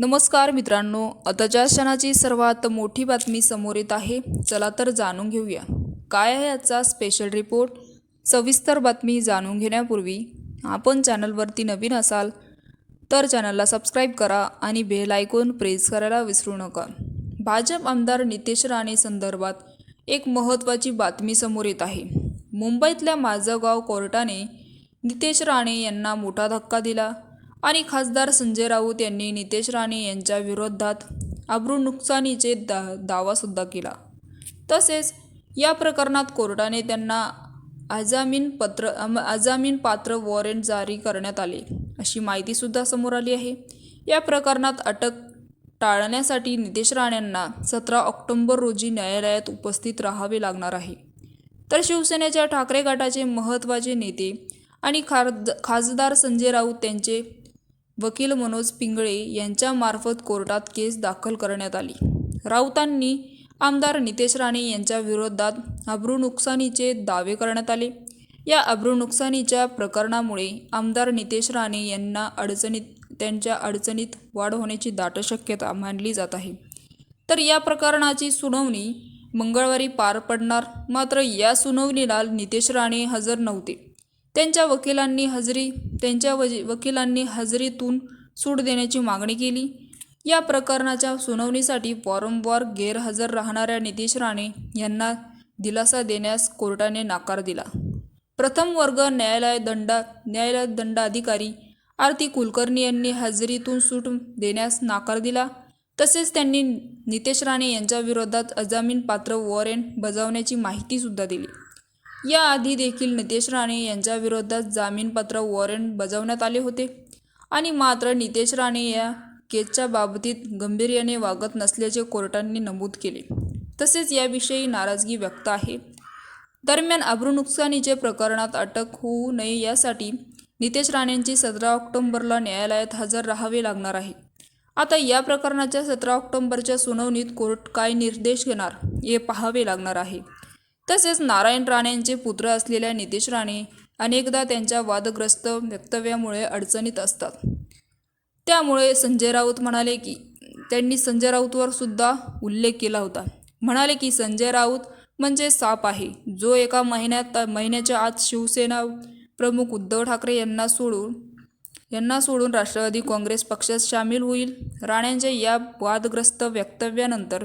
नमस्कार मित्रांनो आताच्या क्षणाची सर्वात मोठी बातमी समोर येत आहे. चला तर जाणून घेऊया. काय आहे आजचा स्पेशल रिपोर्ट सविस्तर बातमी जाणून घेण्यापूर्वी आपण चॅनलवरती नवीन असाल तर चॅनलला सबस्क्राईब करा आणि बेल आयकॉन प्रेस करायला विसरू नका. भाजप आमदार नितेश राणे संदर्भात एक महत्त्वाची बातमी समोर येत आहे. मुंबईतल्या माझं गाव कोर्टाने नितेश राणे यांना मोठा धक्का दिला. आणि खासदार संजय राऊत यांनी नितेश राणे यांच्या विरोधात अब्रू नुकसानीचे दा दावासुद्धा केला. तसेच या प्रकरणात कोर्टाने त्यांना अजामीन पत्र आजामीन अजामीन पात्र वॉरंट जारी करण्यात आले अशी माहितीसुद्धा समोर आली आहे. या प्रकरणात अटक टाळण्यासाठी नितेश राणेंना सतरा ऑक्टोंबर रोजी न्यायालयात उपस्थित राहावे लागणार आहे. तर शिवसेनेच्या ठाकरे गटाचे महत्त्वाचे नेते आणि खार खासदार संजय राऊत त्यांचे वकील मनोज पिंगळे यांच्यामार्फत कोर्टात केस दाखल करण्यात आली. राऊतांनी आमदार नितेश राणे यांच्या विरोधात अब्रू नुकसानीचे दावे करण्यात आले. या अब्रू नुकसानीच्या प्रकरणामुळे आमदार नितेश राणे यांना अडचणीत त्यांच्या अडचणीत वाढ होण्याची दाट शक्यता मानली जात आहे. तर या प्रकरणाची सुनावणी मंगळवारी पार पडणार मात्र या सुनावणीला नितेश राणे हजर नव्हते. त्यांच्या वकिलांनी हजेरी त्यांच्या वज वकिलांनी हजेरीतून सूट देण्याची मागणी केली. या प्रकरणाच्या सुनावणीसाठी वारंवार गैरहजर राहणाऱ्या नितेश राणे यांना दिलासा देण्यास कोर्टाने नकार दिला. प्रथम वर्ग न्यायालय दंडा न्यायालय दंडाधिकारी आरती कुलकर्णी यांनी हजेरीतून सूट देण्यास नकार दिला. तसेच त्यांनी नितेश राणे यांच्या विरोधात अजामीन पात्र वॉरंट बजावण्याची माहितीसुद्धा दिली. याआधी देखील नितेश राणे यांच्याविरोधात जामीनपत्र वॉरंट बजावण्यात आले होते. आणि मात्र नितेश राणे या केसच्या बाबतीत गंभीर्याने वागत नसल्याचे कोर्टाने नमूद केले. तसेच याविषयी नाराजगी व्यक्त आहे. दरम्यान अब्रू नुकसानीचे प्रकरणात अटक होऊ नये यासाठी नितेश राणेंची सतरा ऑक्टोंबरला न्यायालयात हजर राहावे लागणार आहे. आता या प्रकरणाच्या सतरा ऑक्टोंबरच्या सुनावणीत कोर्ट काय निर्देश घेणार हे पाहावे लागणार आहे. तसेच नारायण राणेंचे पुत्र असलेल्या नितेश राणे अनेकदा त्यांच्या वादग्रस्त वक्तव्यामुळे अडचणीत असतात. त्यामुळे संजय राऊत म्हणाले की त्यांनी संजय राऊतवर सुद्धा उल्लेख केला होता. म्हणाले की संजय राऊत म्हणजे साप आहे. जो एका महिन्यात महिन्याच्या आत शिवसेना प्रमुख उद्धव ठाकरे यांना सोडून यांना सोडून राष्ट्रवादी काँग्रेस पक्षात सामील होईल. राणेंच्या या वादग्रस्त वक्तव्यानंतर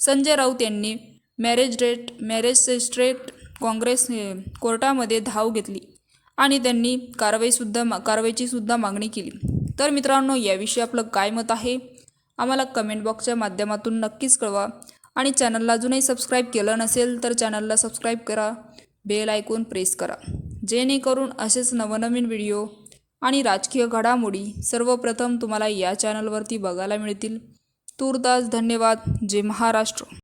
संजय राऊत यांनी मॅरेज रेट मॅरेज स्ट्रेट काँग्रेस हे, कोर्टामध्ये धाव घेतली. आणि त्यांनी कारवाईसुद्धा मा कारवाईचीसुद्धा मागणी केली. तर मित्रांनो याविषयी आपलं काय मत आहे? आम्हाला कमेंट बॉक्सच्या माध्यमातून नक्कीच कळवा. आणि चॅनलला अजूनही सबस्क्राईब केलं नसेल तर चॅनलला सबस्क्राईब करा. बेल ऐकून प्रेस करा. जेणेकरून असेच नवनवीन व्हिडिओ आणि राजकीय घडामोडी सर्वप्रथम तुम्हाला या चॅनलवरती बघायला मिळतील. तूर्तास धन्यवाद. जय महाराष्ट्र.